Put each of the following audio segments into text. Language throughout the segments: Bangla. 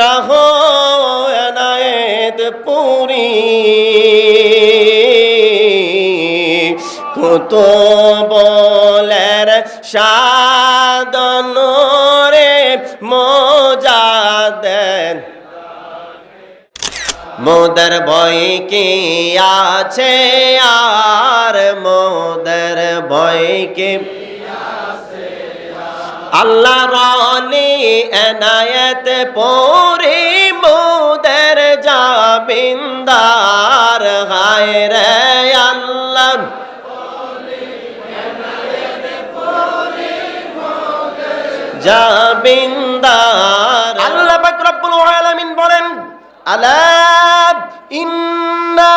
শাহ এনায়েত পুরী। কত বলের সাদন রে মজা মোদের বই কি আছে আর মোদের বই কি? আল্লাহ রলি এনায়েত পরি মোদের জাবিন্দার হায় রে আল্লাহ। জাবিন্দার আল্লাহ পাক রব্বুল আলামিন বলেন, আলা ইন্না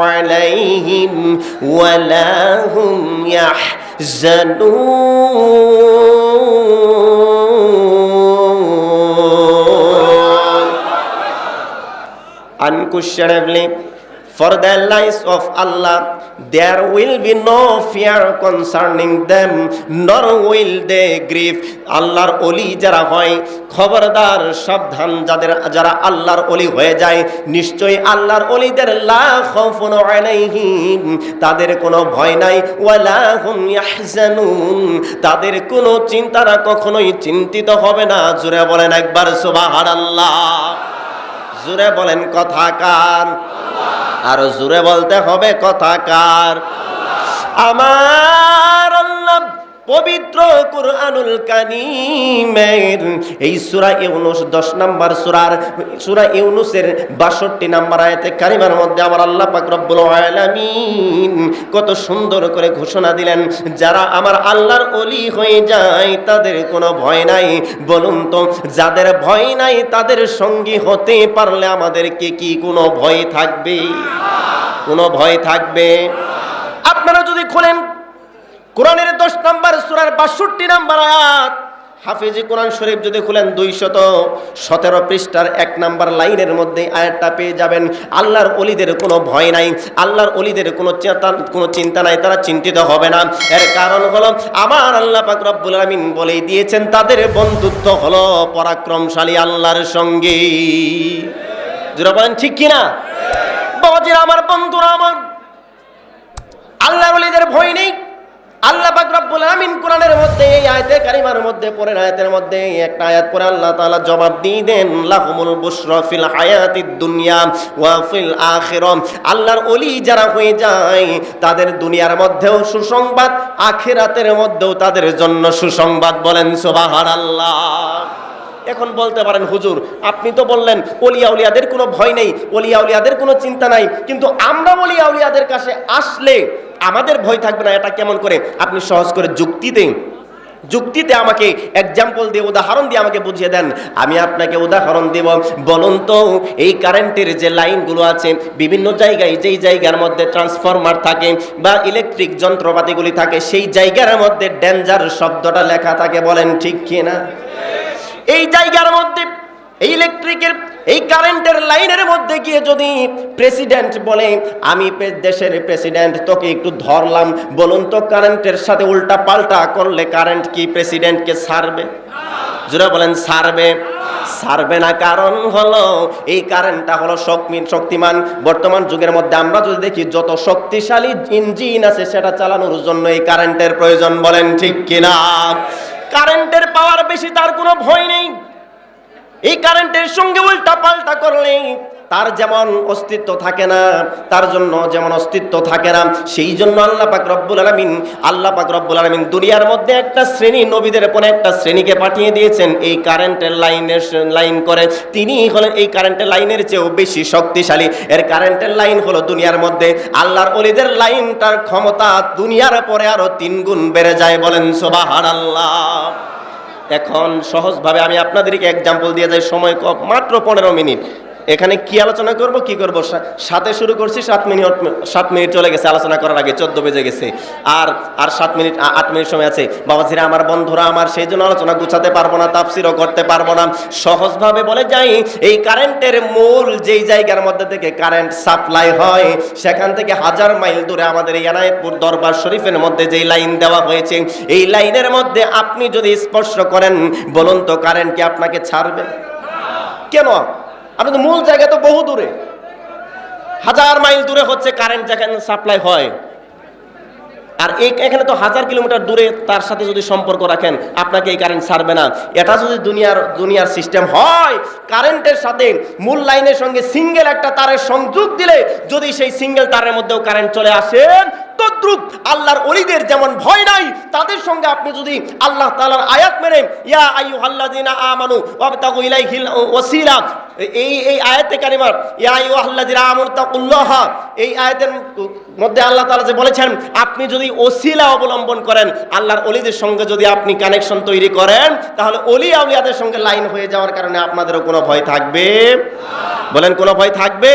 عليهم ولا هم يحزنون. عن كشرب لي فرد اللايس اوف الله there will be no fear concerning them, nor will they grieve. আল্লাহর অলি যারা হয়, খবরদার, সাবধান যাদের, যারা আল্লাহর অলি হয়ে যায়, নিশ্চয়ই আল্লাহর অলিদের লা খাউফুন আলাইহিম, তাদের কোনো ভয় নাই, ওয়ালা হুম ইয়াহজানুন, তাদের কোনো চিন্তারা কখনোই চিন্তিত হবে না। জুড়ে বলেন একবার সুবহানাল্লাহ। জুড়ে বলেন কথা কার? আর জুড়ে বলতে হবে কথা কার? আমার আল্লাহ পবিত্র কুরআনুল কারিমের। এই সূরা ইউনুস 10 নাম্বার সূরার, সূরা ইউনুসের 62 নাম্বার আয়াতে কারিমার মধ্যে আমার আল্লাহ পাক রব্বুল আলামিন কত সুন্দর করে ঘোষণা দিলেন, যারা আমার আল্লাহর অলি হয়ে যায় তাদের কোনো ভয় নাই। বলুন তো, যাদের ভয় নাই তাদের সঙ্গী হতে পারলে আমাদেরকে কি কোনো ভয় থাকবে? কোনো ভয় থাকবে? আপনারা যদি খোলেন কোরআনের দশ নাম্বার সুরার বাষট্টি নাম্বার আয়াত। হাফিজি কোরআন শরীফ যদি খুলেন দুইশত সতেরো পৃষ্ঠার এক নাম্বার লাইনের মধ্যে আয়াতটা পেয়ে যাবেন। আল্লাহর অলিদের কোনো ভয় নাই, আল্লাহর অলিদের কোনো চিন্তা কোনো চিন্তা নাই, তারা চিন্তিত হবে না। এর কারণ হলো, আমার আল্লাহ পাক রব্বুল আলামিন বলেই দিয়েছেন, তাদের বন্ধুত্ব হলো পরাক্রমশালী আল্লাহর সঙ্গে। যারা বলেন, ঠিক কিনা? বাবাজিরা, আমার বন্ধুরা, আমার আল্লাহ অলিদের ভয় আল্লাহ পাক রব্বুল আমিন কোরআনের মধ্যে, এই আয়াতে কারিমার মধ্যে, পরের আয়াতের মধ্যে একটা আয়াত পরে আল্লাহ তাআলা জবাব দিয়ে দেন, লাহুমুল বুশরা ফিল হায়াতিদ দুনিয়া ওয়া ফিল আল্লাহর ওলি যারা হয়ে যায়, তাদের দুনিয়ার মধ্যেও সুসংবাদ, আখেরাতের মধ্যেও তাদের জন্য সুসংবাদ বলেন সুবহানাল্লাহ। এখন বলতে পারেন, হুজুর, আপনি তো বললেন অলিয়া উলিয়াদের কোনো ভয় নেই, অলিয়া উলিয়াদের কোনো চিন্তা নাই, কিন্তু আমরা অলিয়া উলিয়াদের কাছে আসলে আমাদের ভয় থাকবে না, এটা কেমন করে? আপনি সহজ করে যুক্তি দেন। যুক্তিতে আমাকে এক্সাম্পল দিয়ে, উদাহরণ দিয়ে আমাকে বুঝিয়ে দেন। আমি আপনাকে উদাহরণ দেব। বলুন তো, এই কারেন্টের যে লাইনগুলো আছে, বিভিন্ন জায়গায় যেই জায়গার মধ্যে ট্রান্সফরমার থাকে বা ইলেকট্রিক যন্ত্রপাতিগুলি থাকে, সেই জায়গার মধ্যে ডেঞ্জার শব্দটা লেখা থাকে, বলেন ঠিক কিনা এই জায়গার মধ্যে, এই ইলেকট্রিকের এই কারেন্টের লাইনের মধ্যে গিয়ে যদি প্রেসিডেন্ট বলে, আমি দেশের প্রেসিডেন্ট তোকে একটু ধরলাম, বলুন তো কারেন্টের সাথে উল্টা পাল্টা করলে কারেন্ট কি প্রেসিডেন্টকে সারবে জোরে বলেন সারবে সারবে না, কারণ হলো এই কারেন্টটা হলো শক্তি- শক্তিমান। বর্তমান যুগের মধ্যে আমরা যদি দেখি, যত শক্তিশালী ইঞ্জিন আছে, সেটা চালানোর জন্য এই কারেন্টের প্রয়োজন, বলেন ঠিক কিনা? কারেন্টের বেশি তার কোনো ভয় নেই। এই কারেন্টের সঙ্গে উল্টা পাল্টা করলে তার যেমন অস্তিত্ব থাকে না, তার জন্য যেমন অস্তিত্ব থাকে না, সেই জন্য আল্লাহ পাক রব্বুল আলামিন, আল্লাহ পাক রব্বুল আলামিন দুনিয়ার মধ্যে একটা শ্রেণি, নবীদের পরে একটা শ্রেণীকে পাঠিয়ে দিয়েছেন। এই কারেন্টের লাইনের লাইন করে তিনি হলেন এই কারেন্টের লাইনের চেয়েও বেশি শক্তিশালী। এর কারেন্টের লাইন হলো দুনিয়ার মধ্যে। আল্লাহর অলিদের লাইনটার ক্ষমতা দুনিয়ার পরে আরও তিন গুণ বেড়ে যায় বলেন সুবহানাল্লাহ। এখন সহজভাবে আমি আপনাদেরকে এক্সাম্পল দিয়ে যাই সময় কম মাত্র পনেরো মিনিট। এখানে কি আলোচনা করব, কি করব? সাথে শুরু করছি, সাত মিনিট সাত মিনিট চলে গেছে আলোচনা করার আগে, চোদ্দ বেজে গেছে। আর আর সাত মিনিট আট মিনিট সময় আছে। বাবাজিরা, আমার বন্ধুরা আমার, সেই জন্য আলোচনা গুছাতে পারব না, তাফসিরও করতে পারব না। সহজভাবে বলে যাই, এই কারেন্টের মূল যেই জায়গার মধ্যে থেকে কারেন্ট সাপ্লাই হয়, সেখান থেকে হাজার মাইল দূরে আমাদের এই এনায়েতপুর দরবার শরীফের মধ্যে যেই লাইন দেওয়া হয়েছে, এই লাইনের মধ্যে আপনি যদি স্পর্শ করেন, বলুন তো কারেন্ট কি আপনাকে ছাড়বে? কেন? আপনি তো মূল জায়গা তো বহু দূরে। হাজার মাইল দূরে হচ্ছে কারেন্ট যেখানে সাপ্লাই হয়। আর এই এখানে তো হাজার কিলোমিটার দূরে তার সাথে যদি সম্পর্ক রাখেন, আপনাকে এই কারেন্ট ছাড়বে না। এটা যদি দুনিয়ার দুনিয়ার সিস্টেম হয় কারেন্টের সাথে মূল লাইনের সঙ্গে সিঙ্গেল একটা তারের সংযোগ দিলে যদি সেই সিঙ্গেল তারের মধ্যেও কারেন্ট চলে আসেন তদ্রুপ আল্লাহর অলিদের যেমন ভয় নাই, তাদের সঙ্গে আপনি যদি আল্লাহ তাআলার আয়াত মেনে, ইয়া আইয়ুহাল্লাযিনা আমানু ওয়াবতাগু ইলাইহিল ওয়াসিলা, এই এই আয়াতে কারিমার, ইয়া আইয়ুহাল্লাযিনা আমানু তাকুল্লাহ, এই আয়াতের মধ্যে আল্লাহ তাআলা যে বলেছেন, আপনি যদি ওসিলা অবলম্বন করেন, আল্লাহর অলিদের সঙ্গে যদি আপনি কানেকশন তৈরি করেন, তাহলে অলি আউলিয়াদের সঙ্গে লাইন হয়ে যাওয়ার কারণে আপনাদেরও কোনো ভয় থাকবে? বলেন কোনো ভয় থাকবে?